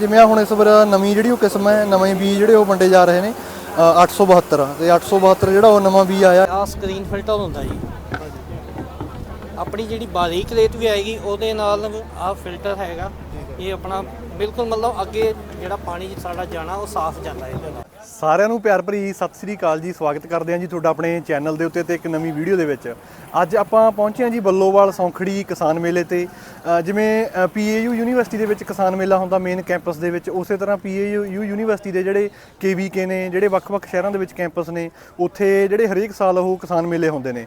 ਜਿਵੇਂ ਆਹ ਹੁਣ ਇਸ ਵਾਰ ਨਵੀਂ ਜਿਹੜੀ ਉਹ ਕਿਸਮ ਹੈ ਨਵੇਂ ਬੀਜ ਜਿਹੜੇ ਉਹ ਵੰਡੇ ਜਾ ਰਹੇ ਨੇ ਅ, 872 ਤੇ 872 ਜਿਹੜਾ ਉਹ ਨਵਾਂ ਬੀਜ ਆਇਆ। ਆ ਸਕਰੀਨ ਫਿਲਟਰ ਹੁੰਦਾ ਜੀ। ਆਪਣੀ ਜਿਹੜੀ ਬਾਰੀਕ ਰੇਤ ਵੀ ਆਏਗੀ ਉਹਦੇ ਨਾਲ ਆ ਫਿਲਟਰ ਹੈਗਾ। ਇਹ ਆਪਣਾ ਬਿਲਕੁਲ ਮਤਲਬ ਅੱਗੇ ਜਿਹੜਾ ਪਾਣੀ ਸਾਡਾ ਜਾਣਾ ਉਹ ਸਾਫ਼ ਜਾਂਦਾ ਇਹਦੇ ਨਾਲ। ਸਾਰਿਆਂ ਨੂੰ ਪਿਆਰ ਭਰੀ ਸਤਿ ਸ੍ਰੀ ਅਕਾਲ ਜੀ ਸਵਾਗਤ ਕਰਦੇ ਹਾਂ ਜੀ ਤੁਹਾਡਾ ਆਪਣੇ ਚੈਨਲ ਦੇ ਉੱਤੇ ਤੇ ਇੱਕ ਨਵੀਂ ਵੀਡੀਓ ਦੇ ਵਿੱਚ। ਅੱਜ ਆਪਾਂ ਪਹੁੰਚੇ ਹਾਂ ਜੀ ਬੱਲੋਵਾਲ ਸੌਂਖੜੀ ਕਿਸਾਨ ਮੇਲੇ ਤੇ। ਅ, ਜਿਵੇਂ ਪੀਏਯੂ ਯੂਨੀਵਰਸਿਟੀ ਦੇ ਵਿੱਚ ਕਿਸਾਨ ਮੇਲਾ ਹੁੰਦਾ ਮੇਨ ਕੈਂਪਸ ਦੇ ਵਿੱਚ ਉਸੇ ਤਰ੍ਹਾਂ ਪੀਏਯੂ ਯੂਨੀਵਰਸਿਟੀ ਦੇ ਜਿਹੜੇ ਕੇਵੀਕੇ ਨੇ ਜਿਹੜੇ ਵੱਖ-ਵੱਖ ਸ਼ਹਿਰਾਂ ਦੇ ਵਿੱਚ ਕੈਂਪਸ ਨੇ ਉੱਥੇ ਜਿਹੜੇ ਹਰੇਕ ਸਾਲ ਉਹ ਕਿਸਾਨ ਮੇਲੇ ਹੁੰਦੇ ਨੇ।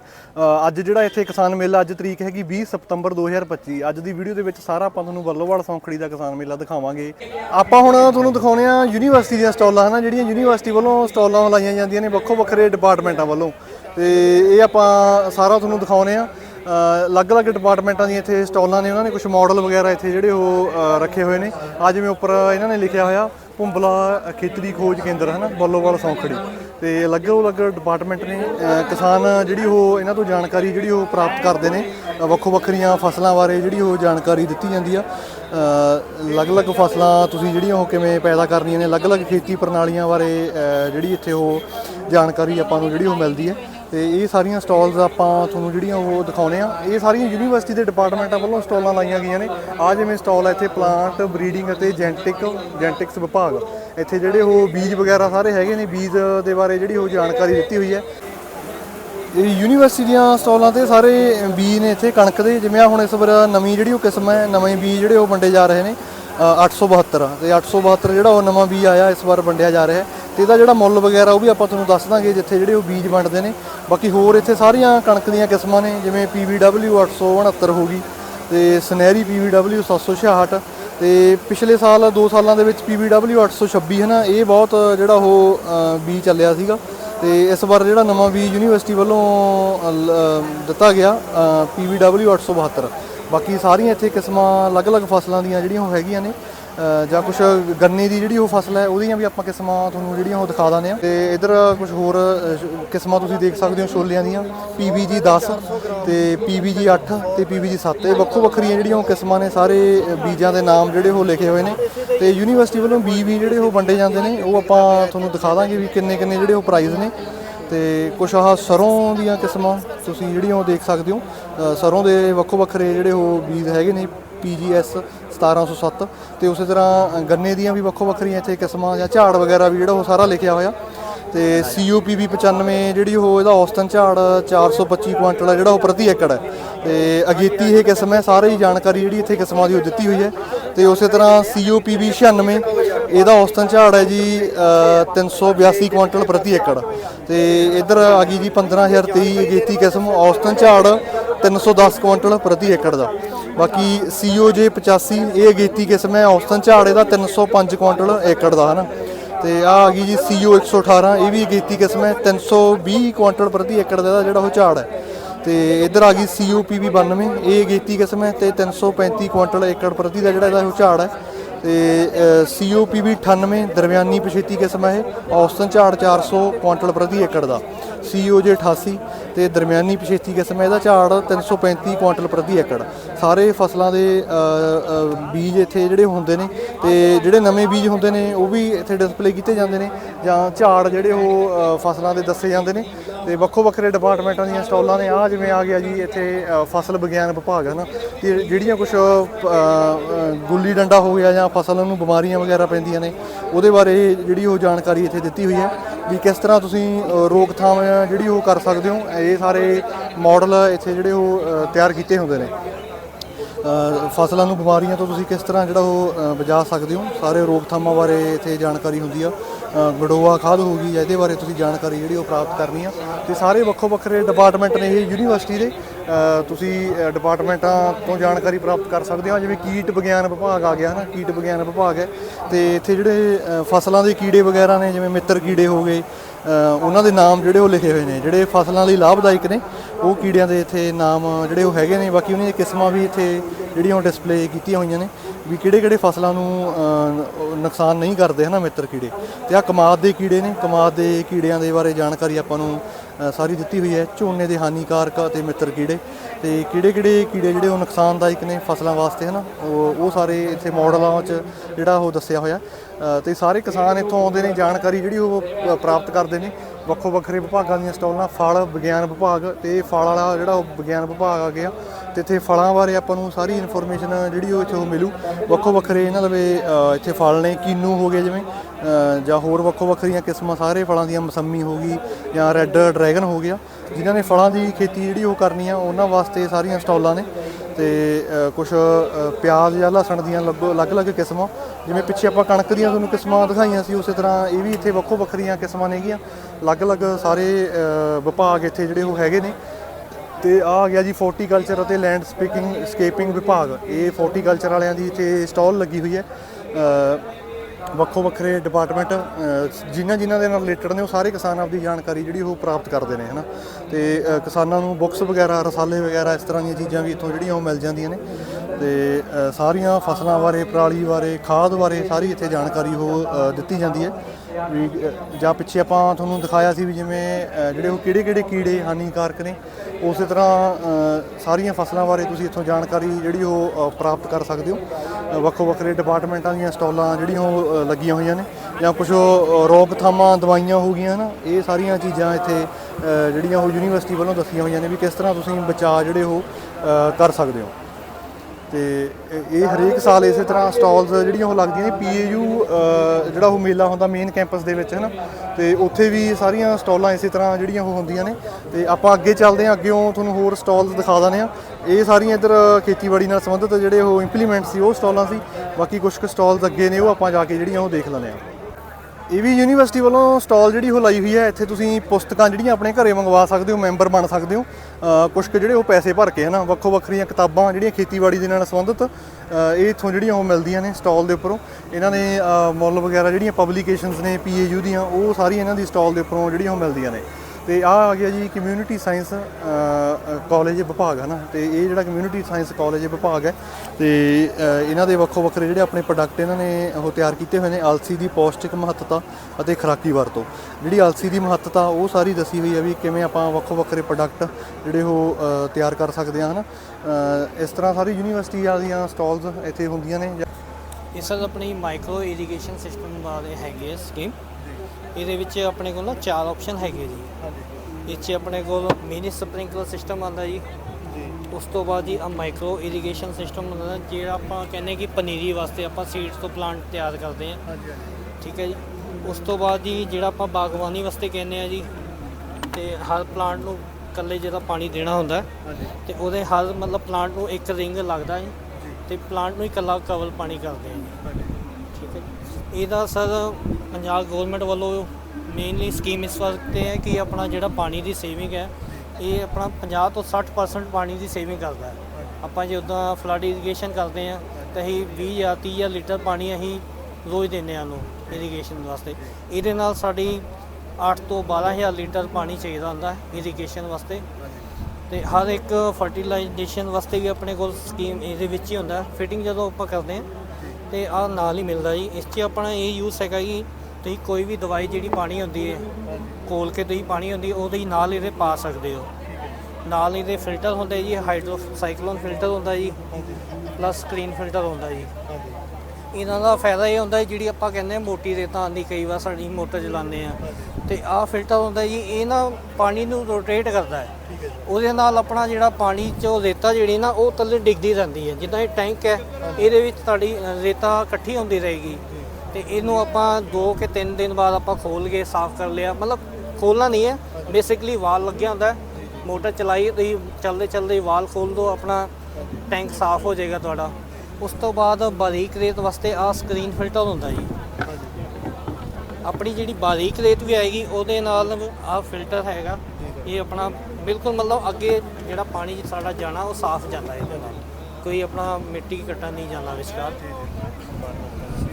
ਅੱਜ ਜਿਹੜਾ ਇੱਥੇ ਕਿਸਾਨ ਮੇਲਾ ਅੱਜ ਤਰੀਕ ਹੈਗੀ 20 ਸਤੰਬਰ 2025 ਅੱਜ ਦੀ ਵੀਡੀਓ ਦੇ ਵਿੱਚ ਸਾਰਾ ਆਪਾਂ ਤੁਹਾਨੂੰ ਬੱਲੋਵਾਲ ਸੌਂਖੜੀ ਦਾ ਕਿਸਾਨ ਮੇਲਾ ਦਿਖਾਵਾਂਗੇ। ਆਪਾਂ ਹੁਣ ਤੁਹਾਨੂੰ ਦਿਖਾਉਣੇ ਆ ਯੂਨੀਵਰਸਿਟੀ ਦੀਆਂ ਸਟਾਲਾਂ ਹਨਾ ਜਿਹੜੀਆਂ ਯੂਨੀਵਰਸਿਟੀ ਵੱਲੋਂ ਸਟਾਲਾਂ ਲਾਈਆਂ ਜਾਂਦੀਆਂ ਨੇ ਵੱਖੋ ਵੱਖਰੇ ਡਿਪਾਰਟਮੈਂਟਾਂ ਵੱਲੋਂ। ਤੇ ਇਹ ਆਪਾਂ ਸਾਰਾ ਤੁਹਾਨੂੰ ਦਿਖਾਉਣੇ ਆ। ਅਲੱਗ-ਅਲੱਗ ਡਿਪਾਰਟਮੈਂਟਾਂ ਦੀਆਂ ਇੱਥੇ ਸਟਾਲਾਂ ਨੇ ਉਹਨਾਂ ਨੇ ਕੁਝ ਮਾਡਲ ਵਗੈਰਾ ਇੱਥੇ ਜਿਹੜੇ ਉਹ ਰੱਖੇ ਹੋਏ ਨੇ। ਆ ਜਿਵੇਂ ਉੱਪਰ ਇਹਨਾਂ ਨੇ ਲਿਖਿਆ ਹੋਇਆ, ਭੁੰਬਲਾ ਖੇਤਰੀ ਖੋਜ ਕੇਂਦਰ ਹੈ ਨਾ ਬੱਲੋਵਾਲ ਸੌਂਖੜੀ। ਤੇ ਅਲੱਗ-ਅਲੱਗ ਡਿਪਾਰਟਮੈਂਟ ਨੇ ਕਿਸਾਨ ਜਿਹੜੀ ਉਹ ਇਹਨਾਂ ਤੋਂ ਜਾਣਕਾਰੀ ਜਿਹੜੀ ਉਹ ਪ੍ਰਾਪਤ ਕਰਦੇ ਨੇ। ਵੱਖੋ ਵੱਖਰੀਆਂ ਫਸਲਾਂ ਬਾਰੇ ਜਿਹੜੀ ਉਹ ਜਾਣਕਾਰੀ ਦਿੱਤੀ ਜਾਂਦੀ ਆ। ਅਲੱਗ-ਅਲੱਗ ਫਸਲਾਂ ਤੁਸੀਂ ਜਿਹੜੀਆਂ ਉਹ ਕਿਵੇਂ ਪੈਦਾ ਕਰਨੀਆਂ ਨੇ, ਅਲੱਗ-ਅਲੱਗ ਖੇਤੀ ਪ੍ਰਣਾਲੀਆਂ ਬਾਰੇ ਜਿਹੜੀ ਇੱਥੇ ਉਹ ਜਾਣਕਾਰੀ ਆਪਾਂ ਨੂੰ ਜਿਹੜੀ ਉਹ ਮਿਲਦੀ ਹੈ। ਤੇ ਇਹ ਸਾਰੀਆਂ ਸਟਾਲਸ ਆਪਾਂ ਤੁਹਾਨੂੰ ਜਿਹੜੀਆਂ ਉਹ ਦਿਖਾਉਣੇ ਆ। ਇਹ ਸਾਰੀਆਂ ਯੂਨੀਵਰਸਿਟੀ ਦੇ ਡਿਪਾਰਟਮੈਂਟਾਂ ਵੱਲੋਂ ਸਟਾਲਾਂ ਲਾਈਆਂ ਗਈਆਂ ਨੇ। ਆ ਜਿਵੇਂ ਸਟਾਲ ਹੈ ਇੱਥੇ ਪਲਾਂਟ ਬਰੀਡਿੰਗ ਅਤੇ ਜੈਨਟਿਕ ਜੈਨਟਿਕਸ ਵਿਭਾਗ। ਇੱਥੇ ਜਿਹੜੇ ਉਹ ਬੀਜ ਵਗੈਰਾ ਸਾਰੇ ਹੈਗੇ ਨੇ, ਬੀਜ ਦੇ ਬਾਰੇ ਜਿਹੜੀ ਉਹ ਜਾਣਕਾਰੀ ਦਿੱਤੀ ਹੋਈ ਹੈ। ਇਹ ਯੂਨੀਵਰਸਿਟੀ ਦੀਆਂ ਸਟਾਲਾਂ ਤੇ ਸਾਰੇ ਬੀਜ ਨੇ ਇੱਥੇ ਕਣਕ ਦੇ ਜਿਵੇਂ ਆ ਹੁਣ ਇਸ ਵਾਰ ਨਵੀਂ ਜਿਹੜੀ ਉਹ ਕਿਸਮ ਹੈ ਨਵੇਂ ਬੀਜ ਜਿਹੜੇ ਉਹ ਵੰਡੇ ਜਾ ਰਹੇ ਨੇ ਅ, 872 ਤੇ 872 ਜਿਹੜਾ ਉਹ ਨਵਾਂ ਬੀਜ ਆਇਆ ਇਸ ਵਾਰ ਵੰਡਿਆ ਜਾ ਰਿਹਾ ਹੈ। ਤੇ ਇਹਦਾ ਜਿਹੜਾ ਮੁੱਲ ਵਗੈਰਾ ਉਹ ਵੀ ਆਪਾਂ ਤੁਹਾਨੂੰ ਦੱਸ ਦਾਂਗੇ ਜਿੱਥੇ ਜਿਹੜੇ ਉਹ ਬੀਜ ਵੰਡਦੇ ਨੇ। ਬਾਕੀ ਹੋਰ ਇੱਥੇ ਸਾਰੀਆਂ ਕਣਕ ਦੀਆਂ ਕਿਸਮਾਂ ਨੇ ਜਿਵੇਂ PVW 869 ਹੋ ਗਈ ਤੇ ਸਨੈਰੀ PVW 766 ਤੇ ਪਿਛਲੇ ਸਾਲ 2 ਸਾਲਾਂ ਦੇ ਵਿੱਚ PVW 826 ਹੈ ਨਾ ਇਹ ਬਹੁਤ ਜਿਹੜਾ ਉਹ ਬੀਜ ਚੱਲਿਆ ਸੀਗਾ। ਤੇ ਇਸ ਵਾਰ ਜਿਹੜਾ ਨਵਾਂ ਵੀ ਯੂਨੀਵਰਸਿਟੀ ਵੱਲੋਂ ਲ- ਦਿੱਤਾ ਗਿਆ PVW 872 ਬਾਕੀ ਸਾਰੀਆਂ ਇੱਥੇ ਕਿਸਮਾਂ ਅਲੱਗ-ਅਲੱਗ ਫਸਲਾਂ ਦੀਆਂ ਜਿਹੜੀਆਂ ਉਹ ਹੈਗੀਆਂ ਨੇ। ਜਾਂ ਕੁਝ ਗੰਨੇ ਦੀ ਜਿਹੜੀ ਉਹ ਫਸਲ ਹੈ ਉਹਦੀਆਂ ਵੀ ਆਪਾਂ ਕਿਸਮਾਂ ਤੁਹਾਨੂੰ ਜਿਹੜੀਆਂ ਉਹ ਦਿਖਾ ਦਾਂਦੇ ਆ ਤੇ ਇਧਰ ਕੁਝ ਹੋਰ ਕਿਸਮਾਂ ਤੁਸੀਂ ਦੇਖ ਸਕਦੇ ਹੋ ਛੋਲਿਆਂ ਦੀਆਂ। PVG 10 ਤੇ PVG 8 ਤੇ PVG 7 ਇਹ ਵੱਖੋ ਵੱਖਰੀਆਂ ਜਿਹੜੀਆਂ ਉਹ ਕਿਸਮਾਂ ਨੇ ਸਾਰੇ ਬੀਜਾਂ ਦੇ ਨਾਮ ਜਿਹੜੇ ਉਹ ਲਿਖੇ ਹੋਏ ਨੇ। ਤੇ ਯੂਨੀਵਰਸਿਟੀ ਵੱਲੋਂ ਬੀ ਵੀ ਜਿਹੜੇ ਉਹ ਵੰਡੇ ਜਾਂਦੇ ਨੇ ਉਹ ਆਪਾਂ ਤੁਹਾਨੂੰ ਦਿਖਾ ਦਾਂਗੇ ਵੀ ਕਿੰਨੇ ਕਿੰਨੇ ਜਿਹੜੇ ਉਹ ਪ੍ਰਾਈਜ਼ ਨੇ। ਤੇ ਕੁਛ ਆਹ ਸਰੋਂ ਦੀਆਂ ਕਿਸਮਾਂ ਤੁਸੀਂ ਜਿਹੜੀਆਂ ਉਹ ਦੇਖ ਸਕਦੇ ਹੋ। ਅ, ਸਰੋਂ ਦੇ ਵੱਖੋ ਵੱਖਰੇ ਜਿਹੜੇ ਉਹ ਬੀਜ ਹੈਗੇ ਨੇ PGS 1707 ਤੇ ਉਸੇ ਤਰ੍ਹਾਂ ਗੰਨੇ ਦੀਆਂ ਵੀ ਵੱਖੋ ਵੱਖਰੀਆਂ ਇੱਥੇ ਕਿਸਮਾਂ ਜਾਂ ਝਾੜ ਵਗੈਰਾ ਵੀ ਜਿਹੜਾ ਉਹ ਸਾਰਾ ਲਿਖਿਆ ਹੋਇਆ। ਤੇ ਵੀ 95 ਜਿਹੜੀ ਉਹ ਇਹਦਾ ਔਸਤਨ ਝਾੜ 425 ਕੁਇੰਟਲ ਹੈ ਜਿਹੜਾ ਉਹ ਪ੍ਰਤੀ ਏਕੜ ਹੈ। ਤੇ ਅਗੇਤੀ ਇਹ ਕਿਸਮ ਹੈ ਸਾਰੇ ਹੀ ਜਾਣਕਾਰੀ ਜਿਹੜੀ ਇੱਥੇ ਕਿਸਮਾਂ ਦੀ ਉਹ ਦਿੱਤੀ ਹੋਈ ਹੈ। ਤੇ ਉਸੇ ਤਰ੍ਹਾਂ COPV 96 ਇਹਦਾ ਔਸਤਨ ਝਾੜ ਹੈ ਜੀ ਅ, 382 ਕੁਇੰਟਲ ਪ੍ਰਤੀ ਏਕੜ। ਤੇ ਇਧਰ ਆ ਗਈ ਜੀ 15023 ਅਗੇਤੀ ਕਿਸਮ ਔਸਤਨ ਝਾੜ 310 ਕੁਇੰਟਲ ਪ੍ਰਤੀ ਏਕੜ ਦਾ। ਬਾਕੀ COJ 85 ਇਹ ਅਗੇਤੀ ਕਿਸਮ ਹੈ। ਔਸਤਨ ਝਾੜ ਇਹਦਾ 305 ਕੁਇੰਟਲ ਏਕੜ ਦਾ, ਹਨਾ? ਤੇ ਆ ਆ ਗਈ ਜੀ CO 118 ਇਹ ਵੀ ਅਗੇਤੀ ਕਿਸਮ ਹੈ। 320 ਕੁਇੰਟਲ ਪ੍ਰਤੀ ਏਕੜ ਦਾ ਇਹਦਾ ਜਿਹੜਾ ਉਹ ਝਾੜ ਹੈ। ਤੇ ਇਧਰ ਆ ਗਈ COPV 92 ਇਹ ਅਗੇਤੀ ਕਿਸਮ ਹੈ ਤੇ 335 ਕੁਇੰਟਲ ਏਕੜ ਪ੍ਰਤੀ ਦਾ ਜਿਹੜਾ ਇਹਦਾ ਉਹ ਝਾੜ ਹੈ। ਤੇ ਅ, COPV 98 ਦਰਮਿਆਨੀ ਪਛੇਤੀ ਕਿਸਮ ਹੈ। ਇਹ ਔਸਤਨ ਝਾੜ 400 ਕੁਇੰਟਲ ਪ੍ਰਤੀ ਏਕੜ ਦਾ। COJ 88 ਤੇ ਦਰਮਿਆਨੀ ਪਛੇਤੀ ਕਿਸਮ ਹੈ। ਇਹਦਾ ਝਾੜ 335 ਕੁਇੰਟਲ ਪ੍ਰਤੀ ਏਕੜ। ਸਾਰੇ ਫਸਲਾਂ ਦੇ ਬੀਜ ਇੱਥੇ ਜਿਹੜੇ ਹੁੰਦੇ ਨੇ ਤੇ ਜਿਹੜੇ ਨਵੇਂ ਬੀਜ ਹੁੰਦੇ ਨੇ ਉਹ ਵੀ ਇੱਥੇ ਡਿਸਪਲੇ ਕੀਤੇ ਜਾਂਦੇ ਨੇ ਜਾਂ ਝਾੜ ਜਿਹੜੇ ਉਹ ਫਸਲਾਂ ਦੇ ਦੱਸੇ ਜਾਂਦੇ ਨੇ। ਤੇ ਵੱਖੋ ਵੱਖਰੇ ਡਿਪਾਰਟਮੈਂਟਾਂ ਦੀਆਂ ਸਟਾਲਾਂ ਨੇ ਆ ਜਿਵੇਂ ਆ ਗਿਆ ਜੀ ਇੱਥੇ ਫਸਲ ਵਿਗਿਆਨ ਵਿਭਾਗ ਹੈ ਨਾ ਤੇ ਜਿਹੜੀਆਂ ਕੁਝ ਗੁੱਲੀ ਡੰਡਾ ਹੋ ਗਿਆ ਜਾਂ ਫਸਲ ਨੂੰ ਬਿਮਾਰੀਆਂ ਵਗੈਰਾ ਪੈਂਦੀਆਂ ਨੇ ਉਹਦੇ ਬਾਰੇ ਜਿਹੜੀ ਉਹ ਜਾਣਕਾਰੀ ਇੱਥੇ ਦਿੱਤੀ ਹੋਈ ਹੈ ਵੀ ਕਿਸ ਤਰ੍ਹਾਂ ਤੁਸੀਂ ਰੋਕਥਾਮ ਜਿਹੜੀ ਉਹ ਕਰ ਸਕਦੇ ਹੋ ਇਹ ਸਾਰੇ ਮਾਡਲ ਇੱਥੇ ਜਿਹੜੇ ਉਹ ਤਿਆਰ ਕੀਤੇ ਹੁੰਦੇ ਨੇ। ਫਸਲਾਂ ਨੂੰ ਬਿਮਾਰੀਆਂ ਤੋਂ ਤੁਸੀਂ ਕਿਸ ਤਰ੍ਹਾਂ ਜਿਹੜਾ ਉਹ ਅ, ਬਚਾ ਸਕਦੇ ਹੋ? ਸਾਰੇ ਰੋਕਥਾਮਾਂ ਬਾਰੇ ਇੱਥੇ ਜਾਣਕਾਰੀ ਹੁੰਦੀ ਆ। ਗੜੋਆ ਖਾਦ ਹੋ ਗਈ, ਇਹਦੇ ਬਾਰੇ ਤੁਸੀਂ ਜਾਣਕਾਰੀ ਜਿਹੜੀ ਉਹ ਪ੍ਰਾਪਤ ਕਰਨੀ ਆ। ਤੇ ਸਾਰੇ ਵੱਖੋ ਵੱਖਰੇ ਡਿਪਾਰਟਮੈਂਟ ਨੇ ਇਹ ਯੂਨੀਵਰਸਿਟੀ ਦੇ ਤੁਸੀਂ ਡਿਪਾਰਟਮੈਂਟਾਂ ਤੋਂ ਜਾਣਕਾਰੀ ਪ੍ਰਾਪਤ ਕਰ ਸਕਦੇ ਹੋ? ਜਿਵੇਂ ਕੀਟ ਵਿਗਿਆਨ ਵਿਭਾਗ ਆ ਗਿਆ ਨਾ ਕੀਟ ਵਿਗਿਆਨ ਵਿਭਾਗ ਹੈ। ਤੇ ਇੱਥੇ ਜਿਹੜੇ ਫਸਲਾਂ ਦੇ ਕੀੜੇ ਵਗੈਰਾ ਨੇ, ਜਿਵੇਂ ਮਿੱਤਰ ਕੀੜੇ ਹੋ ਗਏ ਉਹਨਾਂ ਦੇ ਨਾਮ ਜਿਹੜੇ ਉਹ ਲਿਖੇ ਹੋਏ ਨੇ, ਜਿਹੜੇ ਫਸਲਾਂ ਲਈ ਲਾਭਦਾਇਕ ਨੇ, ਉਹ ਕੀੜਿਆਂ ਦੇ ਇੱਥੇ ਨਾਮ ਜਿਹੜੇ ਉਹ ਹੈਗੇ ਨੇ। ਬਾਕੀ ਉਹਨਾਂ ਦੀਆਂ ਕਿਸਮਾਂ ਵੀ ਇੱਥੇ ਜਿਹੜੀਆਂ ਉਹ ਡਿਸਪਲੇ ਕੀਤੀਆਂ ਹੋਈਆਂ ਨੇ ਵੀ ਕਿਹੜੇ ਕਿਹੜੇ ਫਸਲਾਂ ਨੂੰ ਨੁਕਸਾਨ ਨਹੀਂ ਕਰਦੇ, ਹਨਾ, ਮਿੱਤਰ ਕੀੜੇ। ਤੇ ਆ ਕਮਾਦ ਦੇ ਕੀੜੇ ਨੇ। ਕਮਾਦ ਦੇ ਕੀੜਿਆਂ ਦੇ ਬਾਰੇ ਜਾਣਕਾਰੀ ਆਪਾਂ ਨੂੰ ਸਾਰੀ ਦਿੱਤੀ ਹੋਈ ਹੈ। ਝੋਨੇ ਦੇ ਹਾਨੀਕਾਰਕ ਅਤੇ ਮਿੱਤਰ ਕੀੜੇ ਤੇ ਕਿਹੜੇ ਕਿਹੜੇ ਕੀੜੇ ਜਿਹੜੇ ਉਹ ਨੁਕਸਾਨਦਾਇਕ ਨੇ ਫਸਲਾਂ ਵਾਸਤੇ, ਹਨਾ? ਉਹ ਉਹ ਸਾਰੇ ਇੱਥੇ ਮਾਡਲਾਂ 'ਚ ਜਿਹੜਾ ਉਹ ਦੱਸਿਆ ਹੋਇਆ। ਤੇ ਸਾਰੇ ਕਿਸਾਨ ਇੱਥੋਂ ਆਉਂਦੇ ਨੇ, ਜਾਣਕਾਰੀ ਜਿਹੜੀ ਉਹ ਪ੍ਰਾਪਤ ਕਰਦੇ ਨੇ। ਵੱਖੋ ਵੱਖਰੇ ਵਿਭਾਗਾਂ ਦੀਆਂ ਸਟਾਲਾਂ, ਫਲ ਵਿਗਿਆਨ ਵਿਭਾਗ ਤੇ ਫਲ ਵਾਲਾ ਜਿਹੜਾ ਉਹ ਵਿਗਿਆਨ ਵਿਭਾਗ ਆ ਗਿਆ। ਤੇ ਇੱਥੇ ਫਲਾਂ ਬਾਰੇ ਆਪਾਂ ਨੂੰ ਸਾਰੀ ਇਨਫੋਰਮੇਸ਼ਨ ਜਿਹੜੀ ਉਹ ਇੱਥੋਂ ਮਿਲੂ। ਵੱਖੋ ਵੱਖਰੇ ਇਹਨਾਂ ਦੇ ਇੱਥੇ ਫਲ ਨੇ, ਕੀਨੂ ਹੋ ਗਏ ਜਿਵੇਂ ਜਾਂ ਹੋਰ ਵੱਖੋ ਵੱਖਰੀਆਂ ਕਿਸਮਾਂ ਸਾਰੇ ਫਲਾਂ ਦੀਆਂ, ਮਸੰਮੀ ਹੋ ਗਈ ਜਾਂ ਰੈੱਡ ਡਰੈਗਨ ਹੋ ਗਿਆ। ਜਿਨ੍ਹਾਂ ਨੇ ਫਲਾਂ ਦੀ ਖੇਤੀ ਜਿਹੜੀ ਉਹ ਕਰਨੀ ਆ, ਉਹਨਾਂ ਵਾਸਤੇ ਸਾਰੀਆਂ ਸਟਾਲਾਂ ਨੇ। ਤੇ ਕੁਝ ਪਿਆਜ਼ ਜਾਂ ਲਸਣ ਦੀਆਂ ਲੱਗੋ ਅਲੱਗ-ਅਲੱਗ ਕਿਸਮਾਂ। ਜਿਵੇਂ ਪਿੱਛੇ ਆਪਾਂ ਕਣਕ ਦੀਆਂ ਤੁਹਾਨੂੰ ਕਿਸਮਾਂ ਦਿਖਾਈਆਂ ਸੀ, ਉਸੇ ਤਰ੍ਹਾਂ ਇਹ ਵੀ ਇੱਥੇ ਵੱਖੋ ਵੱਖਰੀਆਂ ਕਿਸਮਾਂ ਨੇਗੀਆਂ ਅਲੱਗ-ਅਲੱਗ ਸਾਰੇ ਵਿਭਾਗ ਇੱਥੇ ਜਿਹੜੇ ਉਹ ਹੈਗੇ ਨੇ। ਤੇ ਆ ਆ ਗਿਆ ਜੀ ਫੋਰਟੀਕਲਚਰ ਅਤੇ ਲੈਂਡ ਸਪੀਕਿੰਗ, ਸਕੇਪਿੰਗ ਵਿਭਾਗ। ਇਹ ਫੋਰਟੀਕਲਚਰ ਵਾਲਿਆਂ ਦੀ ਇੱਥੇ ਸਟਾਲ ਲੱਗੀ ਹੋਈ ਹੈ। ਵੱਖੋ ਵੱਖਰੇ ਡਿਪਾਰਟਮੈਂਟ ਜਿਨ੍ਹਾਂ ਜਿਨ੍ਹਾਂ ਦੇ ਨਾਲ ਰਿਲੇਟਡ ਨੇ ਉਹ ਸਾਰੇ ਕਿਸਾਨ ਆਪਦੀ ਜਾਣਕਾਰੀ ਜਿਹੜੀ ਉਹ ਪ੍ਰਾਪਤ ਕਰਦੇ ਨੇ ਹਨਾ? ਤੇ ਅ, ਕਿਸਾਨਾਂ ਨੂੰ ਬੁੱਕਸ ਵਗੈਰਾ ਰਸਾਲੇ ਵਗੈਰਾ ਇਸ ਤਰ੍ਹਾਂ ਦੀਆਂ ਚੀਜ਼ਾਂ ਵੀ ਇੱਥੋਂ ਜਿਹੜੀਆਂ ਉਹ ਮਿਲ ਜਾਂਦੀਆਂ ਨੇ। ਤੇ ਸਾਰੀਆਂ ਫਸਲਾਂ ਬਾਰੇ ਪਰਾਲੀ ਬਾਰੇ ਖਾਦ ਬਾਰੇ ਸਾਰੀ ਇੱਥੇ ਜਾਣਕਾਰੀ ਉਹ ਦਿੱਤੀ ਜਾਂਦੀ ਹੈ। ਵੀ ਜਾਂ ਪਿੱਛੇ ਆਪਾਂ ਤੁਹਾਨੂੰ ਦਿਖਾਇਆ ਸੀ ਵੀ ਜਿਵੇਂ ਜਿਹੜੇ ਉਹ ਕਿਹੜੇ ਕਿਹੜੇ ਕੀੜੇ ਹਾਨੀਕਾਰਕ ਨੇ ਉਸੇ ਤਰ੍ਹਾਂ ਸਾਰੀਆਂ ਫਸਲਾਂ ਬਾਰੇ ਤੁਸੀਂ ਇੱਥੋਂ ਜਾਣਕਾਰੀ ਜਿਹੜੀ ਉਹ ਪ੍ਰਾਪਤ ਕਰ ਸਕਦੇ ਹੋ। ਵੱਖੋ ਵੱਖਰੇ ਡਿਪਾਰਟਮੈਂਟਾਂ ਦੀਆਂ ਸਟਾਲਾਂ ਜਿਹੜੀਆਂ ਉਹ ਲੱਗੀਆਂ ਹੋਈਆਂ ਨੇ ਜਾਂ ਕੁਝ ਰੋਕਥਾਮਾਂ ਦਵਾਈਆਂ ਹੋ ਗਈਆਂ ਨਾ ਇਹ ਸਾਰੀਆਂ ਚੀਜ਼ਾਂ ਇੱਥੇ ਜਿਹੜੀਆਂ ਉਹ ਯੂਨੀਵਰਸਿਟੀ ਵੱਲੋਂ ਦੱਸੀਆਂ ਹੋਈਆਂ ਨੇ ਵੀ ਕਿਸ ਤਰ੍ਹਾਂ ਤੁਸੀਂ ਬਚਾਅ ਜਿਹੜੇ ਉਹ ਕਰ ਸਕਦੇ ਹੋ। ਤੇ ਇਹ- ਹਰੇਕ ਸਾਲ ਇਸੇ ਤਰ੍ਹਾਂ ਸਟਾਲਸ ਜਿਹੜੀਆਂ ਉਹ ਲੱਗਦੀਆਂ ਨੇ ਪੀਏਯੂ ਜਿਹੜਾ ਉਹ ਮੇਲਾ ਹੁੰਦਾ ਮੇਨ ਕੈਂਪਸ ਦੇ ਵਿੱਚ ਹੈ ਨਾ ਤੇ ਉੱਥੇ ਵੀ ਸਾਰੀਆਂ ਸਟਾਲਾਂ ਇਸੇ ਤਰ੍ਹਾਂ ਜਿਹੜੀਆਂ ਉਹ ਹੁੰਦੀਆਂ ਨੇ। ਤੇ ਆਪਾਂ ਅੱਗੇ ਚੱਲਦੇ ਹਾਂ ਅੱਗੇੋਂ ਤੁਹਾਨੂੰ ਹੋਰ ਸਟਾਲਸ ਦਿਖਾ ਦਿੰਦੇ ਆ ਇਹ ਸਾਰੀਆਂ ਇੱਧਰ ਖੇਤੀਬਾੜੀ ਨਾਲ ਸੰਬੰਧਿਤ ਜਿਹੜੇ ਉਹ ਇੰਪਲੀਮੈਂਟ ਸੀ ਉਹ ਸਟਾਲਾਂ ਸੀ। ਬਾਕੀ ਕੁਝ ਕੁ ਸਟਾਲਸ ਅੱਗੇ ਨੇ ਉਹ ਆਪਾਂ ਜਾ ਕੇ ਜਿਹੜੀਆਂ ਉਹ ਦੇਖ ਲੈਂਦੇ ਆ ਇਹ ਵੀ ਯੂਨੀਵਰਸਿਟੀ ਵੱਲੋਂ ਸਟਾਲ ਜਿਹੜੀ ਉਹ ਲਾਈ ਹੋਈ ਹੈ ਇੱਥੇ ਤੁਸੀਂ ਪੁਸਤਕਾਂ ਜਿਹੜੀਆਂ ਆਪਣੇ ਘਰੇ ਮੰਗਵਾ ਸਕਦੇ ਹੋ ਮੈਂਬਰ ਬਣ ਸਕਦੇ ਹੋ। ਅ, ਕੁਛ ਕੁ ਜਿਹੜੇ ਉਹ ਪੈਸੇ ਭਰ ਕੇ ਹਨਾ ਵੱਖੋ ਵੱਖਰੀਆਂ ਕਿਤਾਬਾਂ ਜਿਹੜੀਆਂ ਖੇਤੀਬਾੜੀ ਦੇ ਨਾਲ ਸੰਬੰਧਿਤ ਇਹ ਇੱਥੋਂ ਜਿਹੜੀਆਂ ਉਹ ਮਿਲਦੀਆਂ ਨੇ ਸਟਾਲ ਦੇ ਉੱਪਰੋਂ। ਇਹਨਾਂ ਨੇ ਮੁੱਲ ਵਗੈਰਾ ਜਿਹੜੀਆਂ ਪਬਲੀਕੇਸ਼ਨਸ ਨੇ ਪੀਏਯੂ ਦੀਆਂ ਉਹ ਸਾਰੀਆਂ ਇਹਨਾਂ ਦੀ ਸਟਾਲ ਦੇ ਉੱਪਰੋਂ ਜਿਹੜੀਆਂ ਉਹ ਮਿਲਦੀਆਂ ਨੇ। ਤੇ ਆ ਆ ਗਿਆ ਜੀ ਕਮਿਊਨਿਟੀ ਸਾਇੰਸ ਕਾਲਜ ਵਿਭਾਗ ਹੈ ਨਾ ਤੇ ਇਹ ਜਿਹੜਾ ਕਮਿਊਨਿਟੀ ਸਾਇੰਸ ਕਾਲਜ ਵਿਭਾਗ ਹੈ ਤੇ ਇਹਨਾਂ ਦੇ ਵੱਖੋ ਵੱਖਰੇ ਜਿਹੜੇ ਆਪਣੇ ਪ੍ਰੋਡਕਟ ਇਹਨਾਂ ਨੇ ਉਹ ਤਿਆਰ ਕੀਤੇ ਹੋਏ ਨੇ ਆਲਸੀ ਦੀ ਪੌਸ਼ਟਿਕ ਮਹੱਤਤਾ ਅਤੇ ਖੁਰਾਕੀ ਵਰਤੋਂ। ਜਿਹੜੀ ਆਲਸੀ ਦੀ ਮਹੱਤਤਾ ਉਹ ਸਾਰੀ ਦੱਸੀ ਹੋਈ ਹੈ ਵੀ ਕਿਵੇਂ ਆਪਾਂ ਵੱਖੋ ਵੱਖਰੇ ਪ੍ਰੋਡਕਟ ਜਿਹੜੇ ਉਹ ਤਿਆਰ ਕਰ ਸਕਦੇ ਹਾਂ ਹਨਾ? ਅ, ਇਸ ਤਰ੍ਹਾਂ ਸਾਰੀ ਯੂਨੀਵਰਸਿਟੀ ਵਾਲੀਆਂ ਸਟਾਲਸ ਇੱਥੇ ਹੁੰਦੀਆਂ ਨੇ। ਇਹ ਸਰ ਆਪਣੀ ਮਾਈਕਰੋ ਇਰੀਗੇਸ਼ਨ ਸਿਸਟਮ ਬਾਰੇ ਹੈਗੇ ਹੈ ਸਕੀਮ ਇਹਦੇ ਵਿੱਚ ਆਪਣੇ ਕੋਲ ਨਾ ਚਾਰ ਆਪਸ਼ਨ ਹੈਗੇ ਜੀ। ਇਹ 'ਚ ਆਪਣੇ ਕੋਲ ਮਿਨੀ ਸਪ੍ਰਿੰਕਲਰ ਸਿਸਟਮ ਆਉਂਦਾ ਜੀ। ਉਸ ਤੋਂ ਬਾਅਦ ਜੀ ਆ ਮਾਈਕਰੋ ਇਰੀਗੇਸ਼ਨ ਸਿਸਟਮ ਹੁੰਦਾ ਜਿਹੜਾ ਆਪਾਂ ਕਹਿੰਦੇ ਕਿ ਪਨੀਰੀ ਵਾਸਤੇ ਆਪਾਂ ਸੀਡਸ ਤੋਂ ਪਲਾਂਟ ਤਿਆਰ ਕਰਦੇ ਹਾਂ। ਠੀਕ ਹੈ ਜੀ। ਉਸ ਤੋਂ ਬਾਅਦ ਜੀ ਜਿਹੜਾ ਆਪਾਂ ਬਾਗਬਾਨੀ ਵਾਸਤੇ ਕਹਿੰਦੇ ਆ ਜੀ ਤੇ ਹਰ ਪਲਾਂਟ ਨੂੰ ਇਕੱਲੇ ਜਿਹੜਾ ਪਾਣੀ ਦੇਣਾ ਹੁੰਦਾ ਤੇ ਉਹਦੇ ਹਰ ਮਤਲਬ ਪਲਾਂਟ ਨੂੰ ਇੱਕ ਰਿੰਗ ਲੱਗਦਾ ਹੈ ਤੇ ਪਲਾਂਟ ਨੂੰ ਇਕੱਲਾ ਕਵਲ ਪਾਣੀ ਕਰਦੇ ਆ ਜੀ। ਠੀਕ ਹੈ। ਇਹਦਾ ਸਰ ਪੰਜਾਬ ਗਵਰਨਮੈਂਟ ਵੱਲੋਂ ਮੇਨਲੀ ਸਕੀਮ ਇਸ ਵਾਸਤੇ ਹੈ ਕਿ ਆਪਣਾ ਜਿਹੜਾ ਪਾਣੀ ਦੀ ਸੇਵਿੰਗ ਹੈ, ਇਹ ਆਪਣਾ 50 ਤੋਂ 60% ਪਾਣੀ ਦੀ ਸੇਵਿੰਗ ਕਰਦਾ ਹੈ। ਆਪਾਂ ਜੇ ਉਦਾਂ ਫਲੱਡ ਇਰੀਗੇਸ਼ਨ ਕਰਦੇ ਆ ਤਾਂ ਅਸੀਂ 20 ਜਾਂ 30 ਜਾਂ ਲੀਟਰ ਪਾਣੀ ਅਸੀਂ ਰੋਜ਼ ਦਿੰਦੇ ਹਾਂ ਨੂੰ ਇਰੀਗੇਸ਼ਨ ਵਾਸਤੇ। ਇਹਦੇ ਨਾਲ ਸਾਡੀ 8 ਤੋਂ 12000 ਲੀਟਰ ਪਾਣੀ ਚਾਹੀਦਾ ਹੁੰਦਾ ਇਰੀਗੇਸ਼ਨ ਵਾਸਤੇ। ਤੇ ਹਰ ਇੱਕ ਫਰਟੀਲਾਈਜੇਸ਼ਨ ਵਾਸਤੇ ਵੀ ਆਪਣੇ ਕੋਲ ਸਕੀਮ ਇਹਦੇ ਵਿੱਚ ਹੀ ਹੁੰਦਾ ਫਿਟਿੰਗ ਜਦੋਂ ਆਪਾਂ ਕਰਦੇ ਹਾਂ, ਤੇ ਆ ਨਾਲ ਹੀ ਮਿਲਦਾ ਜੀ। ਇਸ 'ਚ ਆਪਣਾ ਇਹ ਯੂਜ਼ ਹੈਗਾ ਕਿ ਤੁਸੀਂ ਕੋਈ ਵੀ ਦਵਾਈ ਜਿਹੜੀ ਪਾਣੀ ਹੁੰਦੀ ਹੈ ਕੋਲ ਕੇ ਤੁਸੀਂ ਪਾਣੀ ਹੁੰਦੀ ਹੈ, ਉਹਦੇ ਨਾਲ ਇਹਦੇ ਪਾ ਸਕਦੇ ਹੋ। ਨਾਲ ਇਹਦੇ ਫਿਲਟਰ ਹੁੰਦੇ ਜੀ ਹਾਈਡਰੋਸਾਈਕਲੋਨ ਫਿਲਟਰ ਹੁੰਦਾ ਜੀ ਪਲੱਸ ਸਕਰੀਨ ਫਿਲਟਰ ਹੁੰਦਾ ਜੀ। ਇਹਨਾਂ ਦਾ ਫਾਇਦਾ ਇਹ ਹੁੰਦਾ ਜਿਹੜੀ ਆਪਾਂ ਕਹਿੰਦੇ ਆ ਮੋਟੀ ਰੇਤਾਂ ਆਉਂਦੀ ਕਈ ਵਾਰ ਸਾਡੀ ਮੋਟਰ ਚਲਾਉਂਦੇ ਆ ਤੇ ਆਹ ਫਿਲਟਰ ਹੁੰਦਾ ਜੀ, ਇਹ ਨਾ ਪਾਣੀ ਨੂੰ ਰੋਟੇਟ ਕਰਦਾ ਹੈ। ਉਹਦੇ ਨਾਲ ਆਪਣਾ ਜਿਹੜਾ ਪਾਣੀ ਚੋਂ ਰੇਤਾ ਜਿਹੜੀ ਨਾ, ਉਹ ਥੱਲੇ ਡਿੱਗਦੀ ਰਹਿੰਦੀ ਹੈ। ਜਿੱਦਾਂ ਇਹ ਟੈਂਕ ਹੈ, ਇਹਦੇ ਵਿੱਚ ਤੁਹਾਡੀ ਰੇਤਾ ਇਕੱਠੀ ਹੁੰਦੀ ਰਹੇਗੀ। ਤੇ ਇਹਨੂੰ ਆਪਾਂ 2 ਕੇ 3 ਦਿਨ ਬਾਅਦ ਆਪਾਂ ਖੋਲ ਕੇ ਸਾਫ਼ ਕਰ ਲਿਆ। ਮਤਲਬ ਖੋਲਣਾ ਨਹੀਂ ਹੈ ਬੇਸਿਕਲੀ ਵਾਲ ਲੱਗਿਆ ਹੁੰਦਾ ਮੋਟਰ ਚਲਾਈ ਤੁਸੀਂ ਚੱਲਦੇ ਚਲਦੇ ਵਾਲ ਖੋਲ ਦਿਓ ਆਪਣਾ ਟੈਂਕ ਸਾਫ਼ ਹੋ ਜਾਏਗਾ ਤੁਹਾਡਾ। ਉਸ ਤੋਂ ਬਾਅਦ ਬਾਰੀਕ ਰੇਤ ਵਾਸਤੇ ਆ ਸਕਰੀਨ ਫਿਲਟਰ ਹੁੰਦਾ ਜੀ। ਆਪਣੀ ਜਿਹੜੀ ਬਾਰੀਕ ਰੇਤ ਵੀ ਆਏਗੀ, ਉਹਦੇ ਨਾਲ ਆ ਫਿਲਟਰ ਹੈਗਾ। ਇਹ ਆਪਣਾ ਬਿਲਕੁਲ ਮਤਲਬ ਅੱਗੇ ਜਿਹੜਾ ਪਾਣੀ ਸਾਡਾ ਜਾਣਾ, ਉਹ ਸਾਫ਼ ਜਾਂਦਾ ਇਹਦੇ ਨਾਲ। ਕੋਈ ਆਪਣਾ ਮਿੱਟੀ ਕੱਟਾ ਨਹੀਂ ਜਾਂਦਾ ਵਿਚਕਾਰ।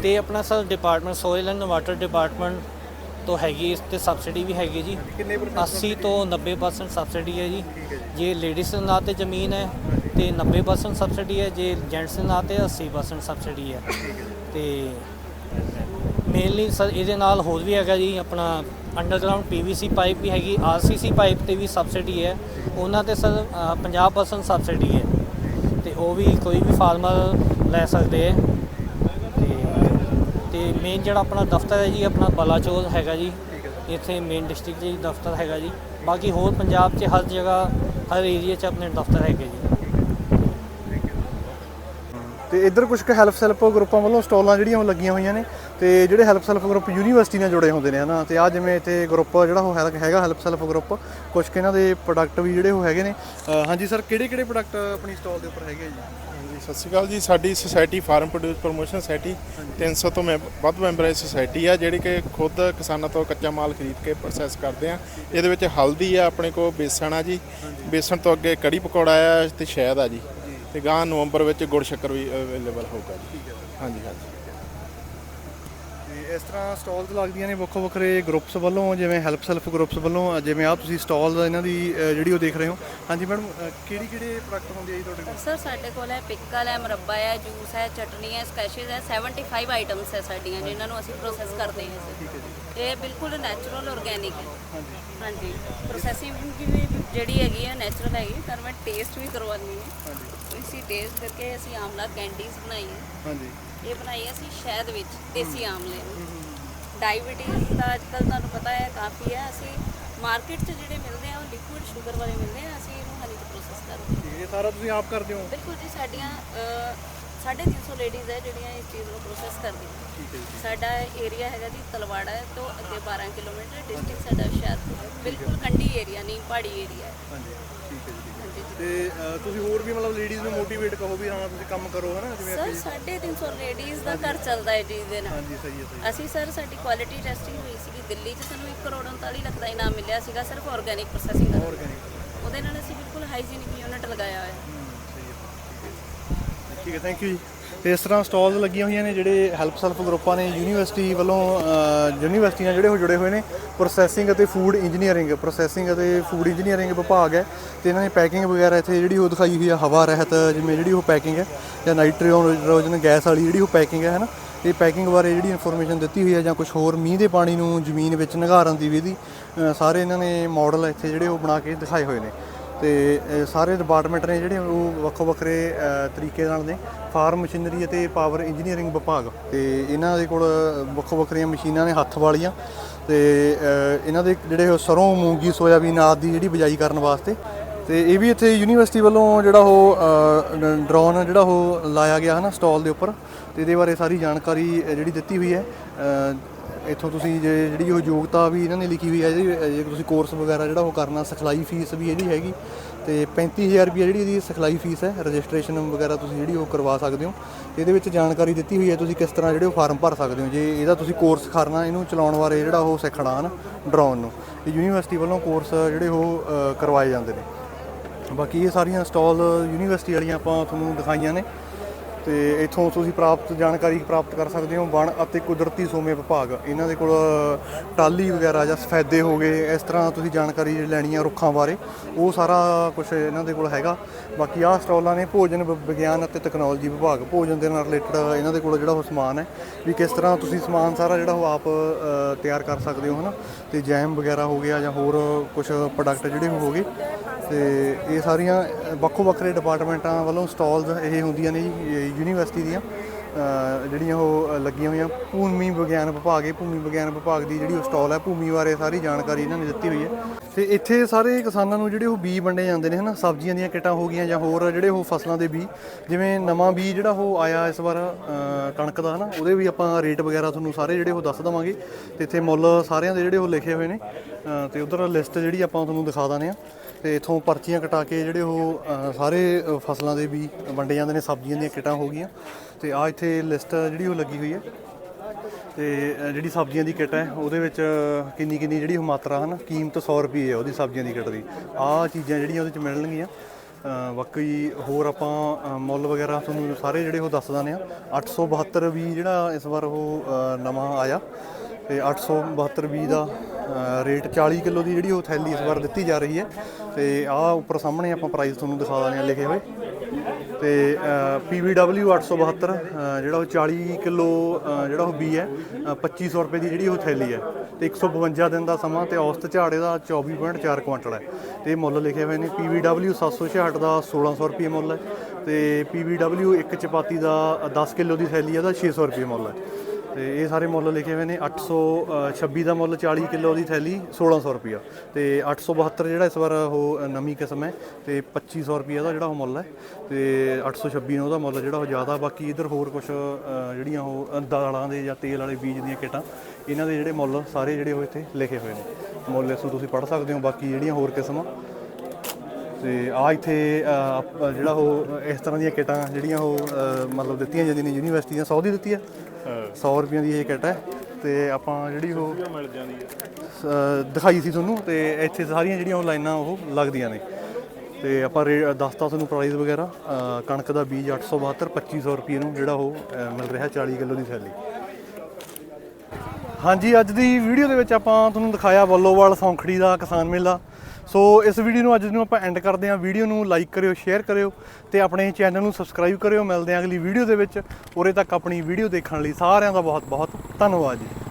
ਤੇ ਆਪਣਾ sir department soil and water department ਤੋਂ ਹੈਗੀ ਇਸ ਤੇ ਸਬਸਿਡੀ ਵੀ ਹੈਗੀ ਜੀ। ਕਿੰਨੇ 80 ਤੋਂ 90% ਸਬਸਿਡੀ ਹੈ ਜੀ। ਜੇ। ਲੇਡੀਜ਼ ਦੇ ਨਾਂ ਤੇ ਜ਼ਮੀਨ ਹੈ ਤੇ 90% ਸਬਸਿਡੀ ਹੈ। ਜੇ ਜੈਂਟਸ ਦੇ ਨਾਂ ਤੇ 80% ਸਬਸਿਡੀ ਹੈ। ਤੇ ਮੇਨਲੀ ਸਰ ਇਹਦੇ ਨਾਲ ਹੋਰ ਵੀ ਹੈਗਾ ਜੀ ਆਪਣਾ ਅੰਡਰਗਰਾਉਂਡ ਪੀਵੀਸੀ ਪਾਈਪ ਵੀ ਹੈਗੀ ਆਰਸੀਸੀ ਪਾਈਪ ਤੇ ਵੀ ਸਬਸਿਡੀ ਹੈ। ਉਹਨਾਂ ਤੇ ਸਰ ਅ, 50% ਸਬਸਿਡੀ ਹੈ। ਤੇ ਉਹ ਵੀ ਕੋਈ ਵੀ ਫਾਰਮਰ ਲੈ ਸਕਦੇ ਹੈ। ਤੇ ਮੇਨ ਜਿਹੜਾ ਆਪਣਾ ਦਫ਼ਤਰ ਹੈ ਜੀ ਆਪਣਾ ਬਲਾਚੌਰ ਹੈਗਾ ਜੀ। ਇੱਥੇ ਮੇਨ ਡਿਸਟ੍ਰਿਕਟ ਜੀ ਦਫ਼ਤਰ ਹੈਗਾ ਜੀ। ਬਾਕੀ ਹੋਰ ਪੰਜਾਬ 'ਚ ਹਰ ਜਗ੍ਹਾ ਹਰ ਏਰੀਆ 'ਚ ਆਪਣੇ ਦਫ਼ਤਰ ਹੈਗੇ ਜੀ। ਤੇ ਇੱਧਰ ਕੁਝ ਕੁ ਹੈਲਪ ਸੈਲਪ ਗਰੁੱਪਾਂ ਵੱਲੋਂ ਸਟਾਲਾਂ ਜਿਹੜੀਆਂ ਉਹ ਲੱਗੀਆਂ ਹੋਈਆਂ ਨੇ ਤੇ ਜਿਹੜੇ ਹੈਲਪ ਸੈਲਪ ਗਰੁੱਪ ਯੂਨੀਵਰਸਿਟੀ ਨਾਲ ਜੁੜੇ ਹੁੰਦੇ ਨੇ ਹਨਾ? ਤੇ ਆ ਜਿਵੇਂ ਇੱਥੇ ਗਰੁੱਪ ਜਿਹੜਾ ਉਹ ਹੈਲ- ਹੈਗਾ ਹੈਲਪ ਸੈਲਪ ਗਰੁੱਪ ਕੁਝ ਕੁ ਇਹਨਾਂ ਦੇ ਪ੍ਰੋਡਕਟ ਵੀ ਜਿਹੜੇ ਉਹ ਹੈਗੇ ਨੇ। ਅ, ਹਾਂਜੀ ਸਰ ਕਿਹੜੇ ਕਿਹੜੇ ਪ੍ਰੋਡਕਟ ਆਪਣੀ ਸਟਾਲ ਦੇ ਉੱਪਰ ਹੈਗੇ ਆ ਜੀ? ਸਤਿ ਸ਼੍ਰੀ ਅਕਾਲ ਜੀ ਸਾਡੀ society farm produce promotion society 300 ਤੋਂ ਮੈਂ ਵੱਧ ਮੈਂਬਰ ਹੈ ਸੁਸਾਇਟੀ ਆ ਜਿਹੜੀ ਕਿ ਖੁਦ ਕਿਸਾਨਾਂ ਤੋਂ ਕੱਚਾ ਮਾਲ ਖਰੀਦ ਕੇ ਪ੍ਰੋਸੈਸ ਕਰਦੇ ਆ। ਇਹਦੇ ਵਿੱਚ ਹਲਦੀ ਆ ਆਪਣੇ ਕੋਲ ਬੇਸਣ ਆ ਜੀ। ਬੇਸਣ ਤੋਂ ਅੱਗੇ ਕੜੀ ਪਕੌੜਾ ਆ ਤੇ ਸ਼ਹਿਦ ਆ ਜੀ। ਤੇ ਗਾਂ ਨਵੰਬਰ ਵਿੱਚ ਗੁੜ ਸ਼ੱਕਰ ਵੀ ਅਵੇਲੇਬਲ ਹੋਊਗਾ ਜੀ। ਹਾਂਜੀ ਹਾਂਜੀ। ਇਸ ਤਰ੍ਹਾਂ ਸਟਾਲਸ ਲੱਗਦੀਆਂ ਨੇ ਵੱਖੋ ਵੱਖਰੇ ਗਰੁੱਪਸ ਵੱਲੋਂ ਜਿਵੇਂ ਹੈਲਪ ਸੈਲਫ ਗਰੁੱਪਸ ਵੱਲੋਂ ਜਿਵੇਂ ਆ ਤੁਸੀਂ ਸਟਾਲ ਇਹਨਾਂ ਦੀ ਜਿਹੜੀ ਉਹ ਦੇਖ ਰਹੇ ਹੋ। ਹਾਂਜੀ ਮੈਡਮ ਕਿਹੜੀ ਕਿਹੜੇ ਪ੍ਰੋਡਕਟ ਹੁੰਦੇ ਆ ਜੀ ਤੁਹਾਡੇ ਕੋਲ? ਸਰ ਸਾਡੇ ਕੋਲ ਹੈ ਪਿਕਲ ਹੈ ਮੁਰੱਬਾ ਹੈ ਜੂਸ ਹੈ ਚਟਨੀ ਹੈ ਸਕੈਸ਼ਿਸ ਹੈ 75 ਆਈਟਮਸ ਹੈ ਸਾਡੀਆਂ ਜਿਨ੍ਹਾਂ ਨੂੰ ਅਸੀਂ ਪ੍ਰੋਸੈਸ ਕਰਦੇ ਹਾਂ ਸਰ ਇਹ ਬਿਲਕੁਲ ਨੈਚੁਰਲ ਆਰਗੈਨਿਕ ਹੈ। ਹਾਂਜੀ। ਪ੍ਰੋਸੈਸਿੰਗ ਵੀ ਜਿਹੜੀ ਹੈਗੀ ਹੈ ਨੈਚੁਰਲ ਹੈਗੀ ਪਰ ਮੈਂ ਟੇਸਟ ਵੀ ਕਰਵਾਉਣੀ ਹੈ। ਇਸੀ ਟੇਸਟ ਕਰਕੇ ਅਸੀਂ ਆਮਲਾ ਕੈਂਡੀਜ਼ ਬਣਾਈ ਹੈ ਹਾਂਜੀ। ਇਹ ਬਣਾਈ ਹੈ ਅਸੀਂ ਸ਼ਹਿਦ ਵਿੱਚ ਦੇਸੀ ਆਮਲੇ। ਡਾਇਬੀਟੀਜ਼ ਦਾ ਅੱਜ ਕੱਲ੍ਹ ਤੁਹਾਨੂੰ ਪਤਾ ਹੈ ਕਾਫੀ ਹੈ। ਅਸੀਂ ਮਾਰਕੀਟ 'ਚ ਜਿਹੜੇ ਮਿਲਦੇ ਆ ਉਹ ਲਿਕੁਇਡ ਸ਼ੂਗਰ ਵਾਲੇ ਮਿਲਦੇ ਆ। ਅਸੀਂ ਇਹਨੂੰ ਹਨੀ 'ਚ ਪ੍ਰੋਸੈਸ ਕਰਦੇ ਹਾਂ ਇਹ ਸਾਰਾ ਤੁਸੀਂ ਆਪ ਕਰਦੇ ਹੋ? ਬਿਲਕੁਲ ਜੀ ਸਾਡੀਆਂ ਸਾਢੇ ਤਿੰਨ ਸੌ ਲੇਡੀਜ਼ ਹੈ ਜਿਹੜੀਆਂ ਇਸ ਚੀਜ਼ ਨੂੰ ਪ੍ਰੋਸੈਸ ਕਰਦੀਆਂ। ਸਾਡਾ ਏਰੀਆ ਹੈਗਾ ਜੀ ਤਲਵਾੜਾ ਹੈ ਤੋਂ ਅੱਗੇ 12 ਕਿਲੋਮੀਟਰ ਡਿਸਟ੍ਰਿਕਟ ਸਾਡਾ ਹੈ। ਬਿਲਕੁਲ ਕੰਢੀ ਏਰੀਆ ਨਹੀਂ ਪਹਾੜੀ ਏਰੀਆ ਹੈ। ਹਾਂਜੀ ਠੀਕ ਹੈ ਜੀ ਤੇ ਤੁਸੀਂ ਹੋਰ ਵੀ ਮਤਲਬ ਲੇਡੀਜ਼ ਨੂੰ ਮੋਟੀਵੇਟ ਕਹੋ ਵੀ ਹਾਂ ਤੁਸੀਂ ਕੰਮ ਕਰੋ ਹਨਾ ਜਿਵੇਂ ਸਰ ਅੱਗੇ ਸਾਢੇ ਤਿੰਨ ਸੌ ਲੇਡੀਜ਼ ਦਾ ਘਰ ਚੱਲਦਾ ਹੈ ਜੀ ਦੇ ਨਾਲ। ਹਾਂਜੀ ਸਹੀ ਹੈ ਸਹੀ ਅਸੀਂ ਸਰ ਸਾਡੀ ਕੁਆਲਿਟੀ ਟੈਸਟਿੰਗ ਹੋਈ ਸੀਗੀ ਦਿੱਲੀ 'ਚ ਸਾਨੂੰ 1 ਕਰੋੜ 39 ਲੱਖ ਦਾ ਇਨਾਮ ਮਿਲਿਆ ਸੀਗਾ ਸਿਰਫ ਆਰਗੈਨਿਕ ਪ੍ਰੋਸੈਸਿੰਗ ਦਾ। ਆਰਗੈਨਿਕ ਉਹਦੇ ਨਾਲ ਅਸੀਂ ਬਿਲਕੁਲ ਹਾਈਜੀਨਿਕ ਯੂਨਿਟ ਲਗਾਇਆ ਹੋਇਆ। ਠੀਕ ਹੈ ਥੈਂਕ ਯੂ ਜੀ। ਤੇ ਇਸ ਤਰ੍ਹਾਂ ਸਟਾਲਸ ਲੱਗੀਆਂ ਹੋਈਆਂ ਨੇ ਜਿਹੜੇ ਹੈਲਪ ਸੈਲਫ ਗਰੁੱਪਾਂ ਨੇ ਯੂਨੀਵਰਸਿਟੀ ਵੱਲੋਂ ਯੂਨੀਵਰਸਿਟੀ ਨਾਲ ਜਿਹੜੇ ਉਹ ਜੁੜੇ ਹੋਏ ਨੇ। ਪ੍ਰੋਸੈਸਿੰਗ ਅਤੇ ਫੂਡ ਇੰਜੀਨੀਅਰਿੰਗ ਪ੍ਰੋਸੈਸਿੰਗ ਅਤੇ ਫੂਡ ਇੰਜੀਨੀਅਰਿੰਗ ਵਿਭਾਗ ਹੈ। ਤੇ ਇਹਨਾਂ ਨੇ ਪੈਕਿੰਗ ਵਗੈਰਾ ਇੱਥੇ ਜਿਹੜੀ ਉਹ ਦਿਖਾਈ ਹੋਈ ਆ, ਹਵਾ ਰਹਿਤ ਜਿਵੇਂ ਜਿਹੜੀ ਉਹ ਪੈਕਿੰਗ ਹੈ, ਜਾਂ ਨਾਈਟ੍ਰੋਜਨ ਗੈਸ ਵਾਲੀ ਜਿਹੜੀ ਉਹ ਪੈਕਿੰਗ ਹੈ, ਹਨਾ। ਇਹ ਪੈਕਿੰਗ ਬਾਰੇ ਜਿਹੜੀ ਇਨਫੋਰਮੇਸ਼ਨ ਦਿੱਤੀ ਹੋਈ ਹੈ, ਜਾਂ ਕੁਝ ਹੋਰ ਮੀਂਹ ਦੇ ਪਾਣੀ ਨੂੰ ਜ਼ਮੀਨ ਵਿੱਚ ਨਿਘਾਰਨ ਦੀ ਵਿਧੀ ਸਾਰੇ ਇਹਨਾਂ ਨੇ ਮਾਡਲ ਇੱਥੇ ਜਿਹੜੇ ਉਹ ਬਣਾ ਕੇ ਦਿਖਾਏ ਹੋਏ ਨੇ। ਤੇ ਸਾਰੇ ਡਿਪਾਰਟਮੈਂਟ ਨੇ ਜਿਹੜੇ ਉਹ ਵੱਖੋ ਵੱਖਰੇ ਤਰੀਕੇ ਨਾਲ ਨੇ। ਫਾਰਮ ਮਸ਼ੀਨਰੀ ਅਤੇ ਪਾਵਰ ਇੰਜੀਨੀਅਰਿੰਗ ਵਿਭਾਗ। ਤੇ ਇਹਨਾਂ ਦੇ ਕੋਲ ਵੱਖੋ ਵੱਖਰੀਆਂ ਮਸ਼ੀਨਾਂ ਨੇ, ਹੱਥ ਵਾਲੀਆਂ। ਤੇ ਇਹਨਾਂ ਦੇ ਜਿਹੜੇ ਉਹ ਸਰੋਂ, ਮੂੰਗੀ, ਸੋਇਆਬੀਨ ਆਦਿ ਦੀ ਜਿਹੜੀ ਬਿਜਾਈ ਕਰਨ ਵਾਸਤੇ। ਤੇ ਇਹ ਵੀ ਇੱਥੇ ਯੂਨੀਵਰਸਿਟੀ ਵੱਲੋਂ ਜਿਹੜਾ ਉਹ ਡਰੋਨ ਜਿਹੜਾ ਉਹ ਲਾਇਆ ਗਿਆ ਹੈ ਨਾ ਸਟਾਲ ਦੇ ਉੱਪਰ। ਤੇ ਇਹਦੇ ਬਾਰੇ ਸਾਰੀ ਜਾਣਕਾਰੀ ਜਿਹੜੀ ਦਿੱਤੀ ਹੋਈ ਹੈ। ਇੱਥੋਂ ਤੁਸੀਂ ਜੇ ਜਿਹੜੀ ਉਹ ਯੋਗਤਾ ਵੀ ਇਹਨਾਂ ਨੇ ਲਿਖੀ ਹੋਈ ਹੈ ਜੀ ਜੇ ਤੁਸੀਂ ਕੋਰਸ ਵਗੈਰਾ ਜਿਹੜਾ ਉਹ ਕਰਨਾ, ਸਿਖਲਾਈ ਫੀਸ ਵੀ ਇਹਦੀ ਹੈਗੀ, ਤੇ 35000 ਰੁਪਏ ਜਿਹੜੀ ਇਹਦੀ ਸਿਖਲਾਈ ਫੀਸ ਹੈ ਰਜਿਸਟ੍ਰੇਸ਼ਨ ਵਗੈਰਾ ਤੁਸੀਂ ਜਿਹੜੀ ਉਹ ਕਰਵਾ ਸਕਦੇ ਹੋ, ਇਹਦੇ ਵਿੱਚ ਜਾਣਕਾਰੀ ਦਿੱਤੀ ਹੋਈ ਹੈ ਤੁਸੀਂ ਕਿਸ ਤਰ੍ਹਾਂ ਜਿਹੜੇ ਉਹ ਫਾਰਮ ਭਰ ਸਕਦੇ ਹੋ, ਜੇ ਇਹਦਾ ਤੁਸੀਂ ਕੋਰਸ ਕਰਨਾ, ਇਹਨੂੰ ਚਲਾਉਣ ਬਾਰੇ ਜਿਹੜਾ ਉਹ ਸਿੱਖਣਾ ਹਨ ਡਰੋਨ ਨੂੰ ਇਹ ਯੂਨੀਵਰਸਿਟੀ ਵੱਲੋਂ ਕੋਰਸ ਜਿਹੜੇ ਉਹ ਕਰਵਾਏ ਜਾਂਦੇ ਨੇ। ਬਾਕੀ ਇਹ ਸਾਰੀਆਂ ਸਟਾਲ ਯੂਨੀਵਰਸਿਟੀ ਵਾਲੀਆਂ ਆਪਾਂ ਤੁਹਾਨੂੰ ਦਿਖਾਈਆਂ ਨੇ ਤੇ ਇੱਥੋਂ ਤੁਸੀਂ ਪ੍ਰਾਪਤ, ਜਾਣਕਾਰੀ ਪ੍ਰਾਪਤ ਕਰ ਸਕਦੇ ਹੋ ਵਣ ਅਤੇ ਕੁਦਰਤੀ ਸੋਮੇ ਵਿਭਾਗ। ਇਹਨਾਂ ਦੇ ਕੋਲ ਟਾਲੀ ਵਗੈਰਾ ਜਾਂ ਸਫੈਦੇ ਹੋ ਗਏ, ਇਸ ਤਰ੍ਹਾਂ ਤੁਸੀਂ ਜਾਣਕਾਰੀ ਲੈਣੀ ਆ ਰੁੱਖਾਂ ਬਾਰੇ, ਉਹ ਸਾਰਾ ਕੁਝ ਇਹਨਾਂ ਦੇ ਕੋਲ ਹੈਗਾ। ਬਾਕੀ ਆਹ ਸਟਾਲਾਂ ਨੇ ਭੋਜਨ ਵਿ- ਵਿਗਿਆਨ ਅਤੇ ਤਕਨਾਲੋਜੀ ਵਿਭਾਗ। ਭੋਜਨ ਦੇ ਨਾਲ ਰਿਲੇਟਡ ਇਹਨਾਂ ਦੇ ਕੋਲ ਜਿਹੜਾ ਉਹ ਸਮਾਨ ਹੈ, ਵੀ ਕਿਸ ਤਰ੍ਹਾਂ ਤੁਸੀਂ ਸਮਾਨ ਸਾਰਾ ਜਿਹੜਾ ਉਹ ਆਪ ਤਿਆਰ ਕਰ ਸਕਦੇ ਹੋ, ਹਨਾ? ਤੇ ਜੈਮ ਵਗੈਰਾ ਹੋ ਗਿਆ ਜਾਂ ਹੋਰ ਕੁਝ ਪ੍ਰੋਡਕਟ ਜਿਹੜੇ ਹੋ ਗਏ। ਤੇ ਇਹ ਸਾਰੀਆਂ, ਵੱਖੋ ਵੱਖਰੇ ਡਿਪਾਰਟਮੈਂਟਾਂ ਵੱਲੋਂ ਸਟਾਲਸ ਇਹ ਹੁੰਦੀਆਂ ਨੇ ਜੀ ਯੂਨੀਵਰਸਿਟੀ ਦੀਆਂ ਜਿਹੜੀਆਂ ਉਹ ਲੱਗੀਆਂ ਹੋਈਆਂ, ਭੂਮੀ ਵਿਗਿਆਨ ਵਿਭਾਗ ਹੈ, ਭੂਮੀ ਵਿਗਿਆਨ ਵਿਭਾਗ ਦੀ ਜਿਹੜੀ ਉਹ ਸਟਾਲ ਹੈ, ਭੂਮੀ ਬਾਰੇ ਸਾਰੀ ਜਾਣਕਾਰੀ ਇਹਨਾਂ ਨੇ ਦਿੱਤੀ ਹੋਈ ਹੈ। ਤੇ ਇੱਥੇ ਸਾਰੇ ਕਿਸਾਨਾਂ ਨੂੰ ਜਿਹੜੇ ਉਹ ਬੀ ਵੰਡੇ ਜਾਂਦੇ ਨੇ, ਹਨਾ? ਸਬਜ਼ੀਆਂ ਦੀਆਂ ਕਿੱਟਾਂ ਹੋ ਗਈਆਂ ਜਾਂ ਹੋਰ ਜਿਹੜੇ ਉਹ ਫਸਲਾਂ ਦੇ ਬੀ, ਜਿਵੇਂ ਨਵਾਂ ਬੀ ਜਿਹੜਾ ਉਹ ਆਇਆ ਇਸ ਵਾਰ ਕਣਕ ਦਾ, ਹਨਾ? ਉਹਦੇ ਵੀ ਆਪਾਂ ਰੇਟ ਵਗੈਰਾ ਤੁਹਾਨੂੰ ਸਾਰੇ ਜਿਹੜੇ ਉਹ ਦੱਸ ਦਵਾਂਗੇ। ਤੇ ਇੱਥੇ ਮੁੱਲ ਸਾਰਿਆਂ ਦੇ ਜਿਹੜੇ ਉਹ ਲਿਖੇ ਹੋਏ ਨੇ। ਤੇ ਉਧਰ ਲਿਸਟ ਜਿਹੜੀ ਆਪਾਂ ਤੁਹਾਨੂੰ ਦਿਖਾ ਦਾਂਗੇ ਆ ਤੇ ਇਥੋਂ ਪਰਚੀਆਂ ਕਟਾ ਕੇ ਜਿਹੜੇ ਉਹ ਸਾਰੇ ਫਸਲਾਂ ਦੇ ਵੀ ਵੰਡੇ ਜਾਂਦੇ ਨੇ, ਸਬਜ਼ੀਆਂ ਦੀਆਂ ਕਿੱਟਾਂ ਹੋ ਗਈਆਂ। ਤੇ ਆ ਇੱਥੇ ਲਿਸਟ ਜਿਹੜੀ ਉਹ ਲੱਗੀ ਹੋਈ ਹੈ। ਤੇ ਜਿਹੜੀ ਸਬਜ਼ੀਆਂ ਦੀ ਕਿੱਟ ਹੈ, ਉਹਦੇ ਵਿੱਚ ਕਿੰਨੀ ਕਿੰਨੀ ਜਿਹੜੀ ਮਾਤਰਾ ਹਨ, ਕੀਮਤ 100 ਰੁਪਏ ਹੈ ਉਹਦੀ ਸਬਜ਼ੀਆਂ ਦੀ ਕਿੱਟ ਦੀ। ਆਹ ਚੀਜ਼ਾਂ ਜਿਹੜੀਆਂ ਉਹਦੇ ਚ ਮਿਲਣਗੀਆਂ। ਬਾਕੀ ਹੋਰ ਆਪਾਂ ਮੁੱਲ ਵਗੈਰਾ ਤੁਹਾਨੂੰ ਸਾਰੇ ਜਿਹੜੇ ਉਹ ਦੱਸ ਦਾਨੇ ਆ 872 ਵੀ ਜਿਹੜਾ ਇਸ ਵਾਰ ਉਹ ਨਵਾਂ ਆਇਆ। ਤੇ 872 ਬੀ ਦਾ ਰੇਟ 40 ਕਿਲੋ ਦੀ ਜਿਹੜੀ ਉਹ ਥੈਲੀ ਇਸ ਵਾਰ ਦਿੱਤੀ ਜਾ ਰਹੀ ਹੈ। ਤੇ ਆਹ ਉੱਪਰ ਸਾਹਮਣੇ ਆਪਾਂ ਪ੍ਰਾਈਸ ਤੁਹਾਨੂੰ ਦਿਖਾ ਦਾਨੇ ਆ ਲਿਖੇ ਹੋਏ। ਤੇ PVW 872 ਅ, ਜਿਹੜਾ ਉਹ 40 ਕਿਲੋ ਜਿਹੜਾ ਉਹ ਬੀ ਹੈ ਅ, 2500 ਰੁਪਏ ਦੀ ਜਿਹੜੀ ਉਹ ਥੈਲੀ ਹੈ। ਤੇ 152 ਦਿਨ ਦਾ ਸਮਾਂ ਤੇ ਔਸਤ ਝਾੜ ਇਹਦਾ 24.4 ਕੁਇੰਟਲ ਹੈ। ਤੇ ਇਹ ਮੁੱਲ ਲਿਖੇ ਹੋਏ ਨੇ PVW 766 ਦਾ 1600 ਰੁਪਏ ਮੁੱਲ ਹੈ। ਤੇ PVW ਇੱਕ ਚਪਾਤੀ ਦਾ 10 ਕਿਲੋ ਦੀ ਥੈਲੀ ਹੈ ਦਾ 600 ਰੁਪਏ ਮੁੱਲ ਹੈ। ਤੇ ਇਹ ਸਾਰੇ ਮੁੱਲ ਲਿਖੇ ਹੋਏ ਨੇ 826 ਦਾ ਮੁੱਲ 40 ਕਿਲੋ ਦੀ ਥੈਲੀ 1600 ਰੁਪਿਆ ਤੇ 872 ਜਿਹੜਾ ਇਸ ਵਾਰ ਉਹ ਨਵੀਂ ਕਿਸਮ ਹੈ ਤੇ 2500 ਰੁਪਿਆ ਦਾ ਜਿਹੜਾ ਉਹ ਮੁੱਲ ਹੈ। ਤੇ 826 ਨੂੰ ਉਹਦਾ ਮੁੱਲ ਜਿਹੜਾ ਉਹ ਜ਼ਿਆਦਾ, ਬਾਕੀ ਇਧਰ ਹੋਰ ਕੁਝ ਜਿਹੜੀਆਂ ਉਹ ਦਾਲਾਂ ਦੇ ਜਾਂ ਤੇਲ ਵਾਲੇ ਬੀਜ ਦੀਆਂ ਕਿਟਾਂ, ਇਹਨਾਂ ਦੇ ਜਿਹੜੇ ਮੁੱਲ ਸਾਰੇ ਜਿਹੜੇ ਉਹ ਇੱਥੇ ਲਿਖੇ ਹੋਏ ਨੇ। ਮੁੱਲ ਇਸ ਨੂੰ ਤੁਸੀਂ ਪੜ੍ਹ ਸਕਦੇ ਹੋ, ਬਾਕੀ ਜਿਹੜੀਆਂ ਹੋਰ ਕਿਸਮਾਂ। ਤੇ ਆ ਇੱਥੇ ਆਪ- ਜਿਹੜਾ ਉਹ, ਇਸ ਤਰ੍ਹਾਂ ਦੀਆਂ ਕਿਟਾਂ ਜਿਹੜੀਆਂ ਉਹ ਮਤਲਬ ਦਿੱਤੀਆਂ ਜਾਂਦੀਆਂ ਨੇ ਯੂਨੀਵਰਸਿਟੀ ਦੀਆਂ 100 ਦੀ ਦਿੱਤੀ ਹੈ। 100 ਰੁਪਈਆਂ ਦੀ ਇਹ ਕਿਟ ਹੈ ਤੇ ਆਪਾਂ ਜਿਹੜੀ ਉਹ ਮਿਲ ਜਾਂਦੀ ਹੈ। ਦਿਖਾਈ ਸੀ ਤੁਹਾਨੂੰ ਤੇ ਇੱਥੇ ਸਾਰੀਆਂ ਜਿਹੜੀਆਂ ਉਹ ਲਾਈਨਾਂ ਉਹ ਲੱਗਦੀਆਂ ਨੇ। ਤੇ ਆਪਾਂ ਦੱਸਤਾ ਤੁਹਾਨੂੰ ਪ੍ਰਾਈਸ ਵਗੈਰਾ ਕਣਕ ਦਾ ਬੀਜ 872 2500 ਰੁਪਏ ਨੂੰ ਜਿਹੜਾ ਉਹ ਮਿਲ ਰਿਹਾ 40 ਕਿਲੋ ਦੀ ਥੈਲੀ। ਹਾਂਜੀ ਅੱਜ ਦੀ ਵੀਡੀਓ ਦੇ ਵਿੱਚ ਆਪਾਂ ਤੁਹਾਨੂੰ ਦਿਖਾਇਆ ਵੱਲੋਵਾਲ ਸੌਂਖੜੀ ਦਾ ਕਿਸਾਨ ਮੇਲਾ। ਸੋ ਇਸ ਵੀਡੀਓ ਨੂੰ ਅੱਜ ਨੂੰ ਆਪਾਂ ਐਂਡ ਕਰਦੇ ਹਾਂ। ਵੀਡੀਓ ਨੂੰ ਲਾਈਕ ਕਰਿਓ ਸ਼ੇਅਰ ਕਰਿਓ ਤੇ ਆਪਣੇ ਚੈਨਲ ਨੂੰ ਸਬਸਕ੍ਰਾਈਬ ਕਰਿਓ। ਮਿਲਦੇ ਹਾਂ ਅਗਲੀ ਵੀਡੀਓ ਦੇ ਵਿੱਚ। ਉਰੇ ਤੱਕ ਆਪਣੀ ਵੀਡੀਓ ਦੇਖਣ ਲਈ ਸਾਰਿਆਂ ਦਾ ਬਹੁਤ ਬਹੁਤ ਧੰਨਵਾਦ ਜੀ।